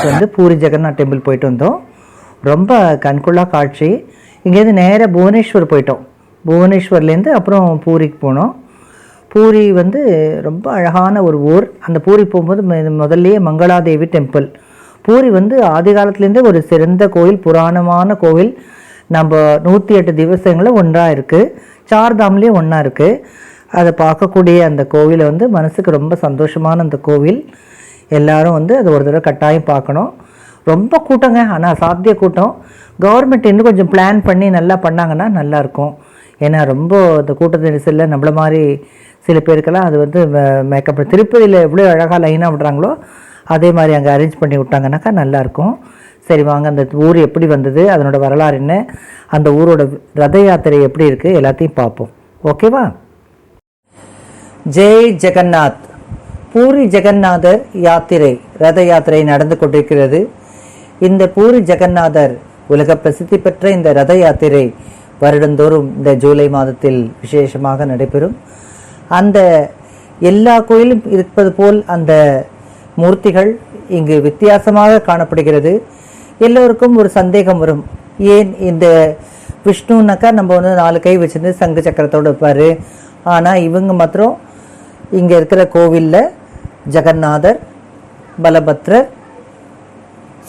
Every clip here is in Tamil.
மந்த் வந்து பூரி ஜெகநாத் டெம்பிள் போயிட்டு வந்தோம். ரொம்ப கண்கொள்ளா காட்சி. இங்கேருந்து நேராக புவனேஸ்வர் போயிட்டோம். புவனேஸ்வர்லேருந்து அப்புறம் பூரிக்கு போனோம். பூரி வந்து ரொம்ப அழகான ஒரு ஊர். அந்த பூரி போகும்போது முதல்லயே மங்களாதேவி டெம்பிள். பூரி வந்து ஆதி காலத்துலேருந்தே ஒரு சிறந்த கோயில் புராணமான கோவில். நம்ம நூற்றி எட்டு திவசங்களும் ஒன்றா இருக்குது சார்தாம்லேயும் ஒன்றா இருக்குது அதை பார்க்கக்கூடிய அந்த கோவிலை வந்து மனசுக்கு ரொம்ப சந்தோஷமான அந்த கோவில். எல்லாரும் வந்து அது ஒரு தடவை கட்டாயம் பார்க்கணும். ரொம்ப கூட்டங்க ஆனால் சாத்திய கூட்டம். கவர்மெண்ட் இன்னும் கொஞ்சம் பிளான் பண்ணி நல்லா பண்ணாங்கன்னா நல்லாயிருக்கும். ஏன்னா ரொம்ப இந்த கூட்ட நெரிசலில் நம்மள மாதிரி சில பேருக்கெல்லாம் அது வந்து மேக்கப் திருப்பதியில் எவ்வளோ அழகாக லைனாக விடுறாங்களோ அதே மாதிரி அங்கே அரேஞ்ச் பண்ணி விட்டாங்கன்னாக்கா நல்லாயிருக்கும். சரி வாங்க அந்த ஊர் எப்படி வந்தது அதனோட வரலாறு என்ன அந்த ஊரோட ரத யாத்திரை எப்படி இருக்குது எல்லாத்தையும் பார்ப்போம். ஓகேவா? ஜெய் ஜெகநாத். பூரி ஜெகநாதர் யாத்திரை ரத யாத்திரை நடந்து கொண்டிருக்கிறது. இந்த பூரி ஜெகநாதர் உலக பிரசித்தி பெற்ற இந்த ரத யாத்திரை வருடந்தோறும் இந்த ஜூலை மாதத்தில் விசேஷமாக நடைபெறும். அந்த எல்லா கோயிலும் இருப்பது போல் அந்த மூர்த்திகள் இங்கு வித்தியாசமாக காணப்படுகிறது. எல்லோருக்கும் ஒரு சந்தேகம் வரும். ஏன் இந்த விஷ்ணுனாக்கா நம்ம வந்து நாலு கை வச்சிருந்து சங்கு சக்கரத்தோடு இருப்பார்? ஆனால் இவங்க மாத்திரம் இங்கே இருக்கிற கோவிலில் ஜெகநாதர் பலபத்ரர்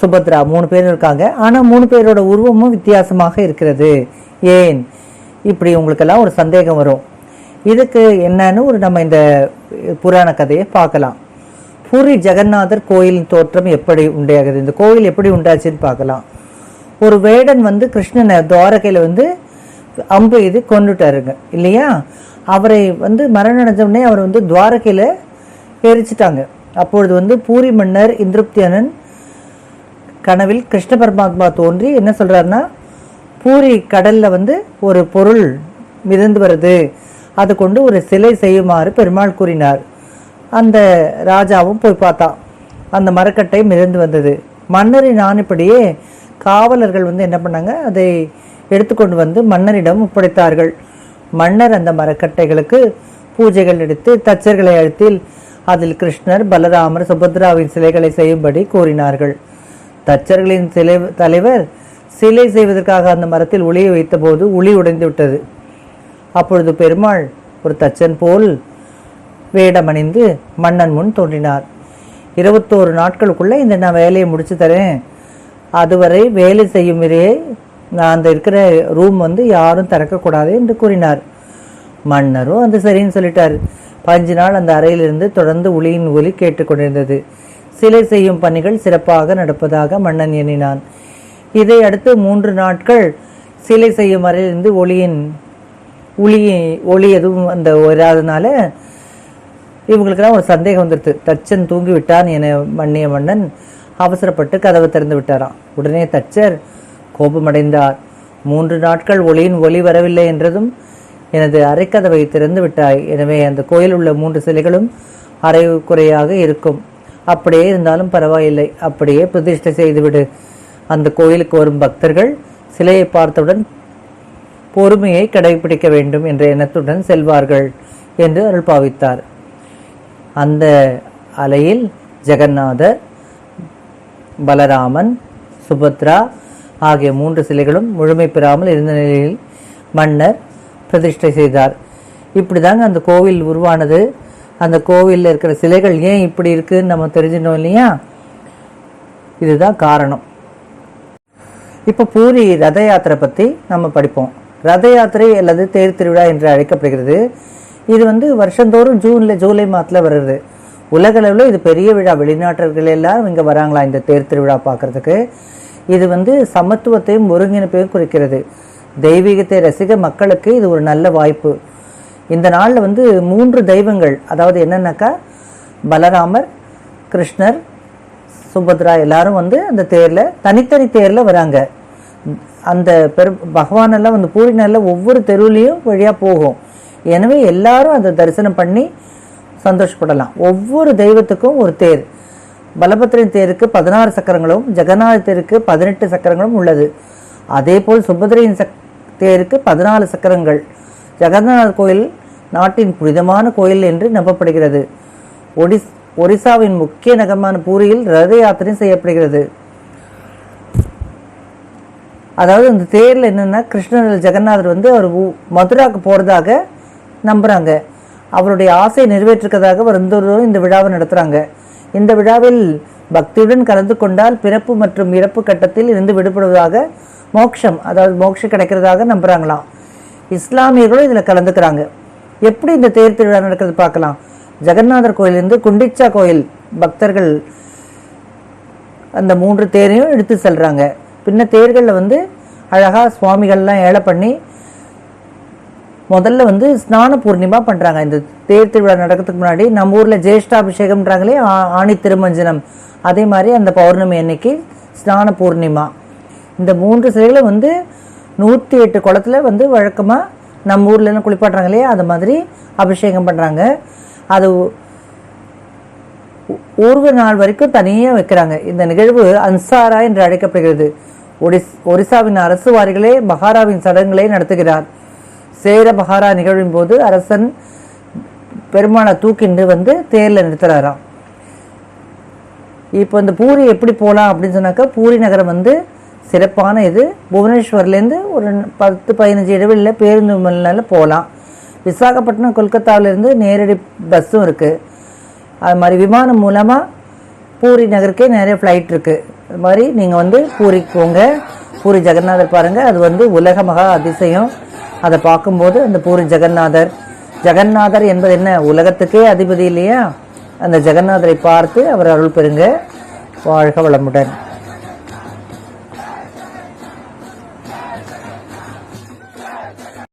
சுபத்ரா மூணு பேர் இருக்காங்க. ஆனால் மூணு பேரோட உருவமும் வித்தியாசமாக இருக்கிறது. ஏன்? இப்படி உங்களுக்கெல்லாம் ஒரு சந்தேகம் வரும். இதுக்கு என்னன்னு ஒரு நம்ம இந்த புராண கதையை பார்க்கலாம். பூரி ஜெகநாதர் கோயிலின் தோற்றம் எப்படி உண்டாகுது இந்த கோயில் எப்படி உண்டாச்சுன்னு பார்க்கலாம். ஒரு வேடன் வந்து கிருஷ்ணனை துவாரகையில் வந்து அம்பு இது கொண்டுட்டாருங்க. இல்லையா? அவரை வந்து மரணம் அடைஞ்ச உடனே அவர் வந்து துவாரகையில் எரிச்சிட்டாங்க அப்பொழுது வந்து பூரி மன்னர் இந்திருப்தியனன் கனவில் கிருஷ்ண பரமாத்மா தோன்றி என்ன சொல்கிறாருன்னா பூரி கடலில் வந்து ஒரு பொருள் மிதந்து வருது. அதை கொண்டு ஒரு சிலை செய்யுமாறு பெருமாள் கூறினார். அந்த ராஜாவும் போய் பார்த்தான் அந்த மரக்கட்டை மிதந்து வந்தது. மன்னரின் ஆணைப்படியே காவலர்கள் வந்து என்ன பண்ணாங்க அதை எடுத்துக்கொண்டு வந்து மன்னரிடம் ஒப்படைத்தார்கள். மன்னர் அந்த மரக்கட்டைகளுக்கு பூஜைகள் எடுத்து தச்சர்களை அழுத்தில் அதில் கிருஷ்ணர் பலராமர் சுபத்ராவின் சிலைகளை செய்யும்படி கூறினார்கள். தச்சர்களின் சிலை தலைவர் சிலை செய்வதற்காக அந்த மரத்தில் உளியை வைத்தபோது உளி உடைந்து விட்டது அப்பொழுது பெருமாள் ஒரு தச்சன் போல் வேடமணிந்து மன்னன் முன் தோன்றினார். இருபத்தோரு நாட்களுக்குள்ளே இந்த நான் வேலையை முடிச்சு தரேன். அதுவரை வேலை செய்யும் வரையே நான் அந்த இருக்கிற ரூம் வந்து யாரும் திறக்கக்கூடாது என்று கூறினார். மன்னரும் அது சரின்னு சொல்லிட்டார். பஞ்சு நாள் அந்த அறையிலிருந்து தொடர்ந்து ஒளியின் ஒலி கேட்டுக்கொண்டிருந்தது. சிலை செய்யும் பணிகள் சிறப்பாக நடப்பதாக மன்னன் எண்ணினான். இதை அடுத்து மூன்று நாட்கள் சிலை செய்யும் அறையிலிருந்து ஒளியின் ஒளி ஒளி எதுவும் அந்த வராதனால இவங்களுக்கெல்லாம் ஒரு சந்தேகம் வந்துடுது. தச்சன் தூங்கி விட்டான் என மன்னிய மன்னன் அவசரப்பட்டு கதவை திறந்து விட்டாராம். உடனே தச்சர் கோபமடைந்தார். மூன்று நாட்கள் ஒளியின் ஒளி வரவில்லை என்றதும் எனது அரைக்கதவை திறந்து விட்டாய் எனவே அந்த கோயில் உள்ள மூன்று சிலைகளும் அரை குறையாக இருக்கும். அப்படியே இருந்தாலும் பரவாயில்லை. அப்படியே பிரதிஷ்டை செய்துவிடு. அந்த கோயிலுக்கு வரும் பக்தர்கள் சிலையை பார்த்தவுடன் பொறுமையை கடைபிடிக்க வேண்டும் என்ற எண்ணத்துடன் செல்வார்கள் என்று அருள் பாவித்தார். அந்த அலையில் ஜெகநாதர் பலராமன் சுபத்ரா ஆகிய மூன்று சிலைகளும் முழுமை பெறாமல் இருந்த நிலையில் மன்னர் பிரதிஷ்டை செய்தார். இப்படிதாங்க அந்த கோவில் உருவானது. அந்த கோவிலில் இருக்கிற சிலைகள் ஏன் இப்படி இருக்குன்னு நம்ம தெரிஞ்சிட்டோம் இல்லையா? இதுதான் காரணம். இப்போ பூரி ரத யாத்திரை பற்றி நம்ம படிப்போம். ரத யாத்திரை அல்லது தேர் திருவிழா என்று அழைக்கப்படுகிறது. இது வந்து வருஷந்தோறும் ஜூனில் ஜூலை மாதத்தில் வருது. உலகளவில் இது பெரிய விழா. வெளிநாட்டர்கள் எல்லாரும் இங்கே வராங்களா இந்த தேர் திருவிழா பார்க்குறதுக்கு? இது வந்து சமத்துவத்தையும் ஒருங்கிணைப்பையும் குறிக்கிறது. தெய்வீகத்தை ரசிக மக்களுக்கு இது ஒரு நல்ல வாய்ப்பு. இந்த நாளில் வந்து மூன்று தெய்வங்கள் அதாவது என்னென்னாக்கா பலராமர் கிருஷ்ணர் சுபத்ரா எல்லாரும் வந்து அந்த தேரில் தனித்தனி தேரில் வராங்க. அந்த பெரு பகவானெல்லாம் வந்து பூரி ஒவ்வொரு தெருவுலேயும் வழியாக போகும். எனவே எல்லாரும் அதை தரிசனம் பண்ணி சந்தோஷப்படலாம். ஒவ்வொரு தெய்வத்துக்கும் ஒரு தேர். பலபத்திரன் தேருக்கு பதினாறு சக்கரங்களும் ஜெகநாத தேருக்கு பதினெட்டு சக்கரங்களும் உள்ளது. அதேபோல் சுபதிரையின் சக் தேருக்கு பதினாலு சக்கரங்கள். ஜெகநாதர் கோயில் நாட்டின் புனிதமான கோயில் என்று நம்பப்படுகிறது. ஒடிஸ் ஒரிசாவின் முக்கிய நகரமான பூரியில் ரத யாத்திரை செய்யப்படுகிறது. அதாவது இந்த தேரில் என்னென்னா கிருஷ்ணர் ஜெகநாதர் வந்து அவர் ஊ- மதுராக்கு போகிறதாக நம்புகிறாங்க அவருடைய ஆசை நிறைவேற்றுறதாக வருந்தோறும் இந்த விழாவை நடத்துகிறாங்க இந்த விழாவில் பக்தியுடன் கலந்து கொண்டால் பிறப்பு மற்றும் இறப்பு கட்டத்தில் இருந்து விடுபடுவதாக மோட்சம் அதாவது மோட்சம் கிடைக்கிறதாக நம்புகிறாங்களாம் இஸ்லாமியர்களும் இதில் கலந்துக்கிறாங்க. எப்படி இந்த தேர் திருவிழா நடக்கிறது பார்க்கலாம். ஜெகநாதர் கோயிலிருந்து குண்டிச்சா கோயில் பக்தர்கள் அந்த மூன்று தேரையும் எடுத்து செல்கிறாங்க பின்ன தேர்களில் வந்து அழகாக சுவாமிகள்லாம் ஏழை பண்ணி முதல்ல வந்து ஸ்நான பூர்ணிமா பண்ணுறாங்க இந்த தேர் திருவிழா நடக்கிறதுக்கு முன்னாடி நம்ம ஊரில் ஜேஷ்டாபிஷேகம்ன்றாங்களே ஆ- ஆணி திருமஞ்சனம். அதே மாதிரி அந்த பௌர்ணமி அன்னைக்கு ஸ்நான பூர்ணிமா. இந்த மூன்று சிலைகளும் வந்து நூற்றி எட்டு குளத்தில் வந்து வழக்கமாக நம்ம ஊர்ல குளிப்பாட்டுறாங்க இல்லையா? அது மாதிரி அபிஷேகம் பண்ணுறாங்க அது ஊர்வ நாள் வரைக்கும் தனியாக வைக்கிறாங்க. இந்த நிகழ்வு அன்சாரா என்று அழைக்கப்படுகிறது. ஒடிஸ் ஒரிசாவின் அரசுவாரிகளே மகாராவின் சடங்குகளை நடத்துகிறார். சேர மகாரா நிகழ்வின் போது அரசன் பெருமானை தூக்கிண்டு வந்து தேரில் நிறுத்துறாராம். இப்போ இந்த பூரி எப்படி போகலாம் அப்படின்னு சொன்னாக்கா பூரி நகரம் வந்து சிறப்பான இது. புவனேஸ்வர்லேருந்து ஒரு பத்து பதினஞ்சு இடைவெளியில் பேருந்து நிலையில போகலாம். விசாகப்பட்டினம் கொல்கத்தாவிலேருந்து நேரடி பஸ்ஸும் இருக்குது அது மாதிரி விமானம் மூலமாக பூரி நகருக்கே நிறைய ஃப்ளைட் இருக்குது அது மாதிரி நீங்கள் வந்து பூரிக்கு போங்க. பூரி ஜெகநாதர் பாருங்கள் அது வந்து உலக மகா அதிசயம். அதை பார்க்கும்போது அந்த பூரி ஜெகநாதர். ஜெகநாதர் என்பது என்ன? உலகத்துக்கே அதிபதி இல்லையா? அந்த ஜெகநாதரை பார்த்து அவர் அருள் பெறுங்க. வாழ்க வளமுடன்.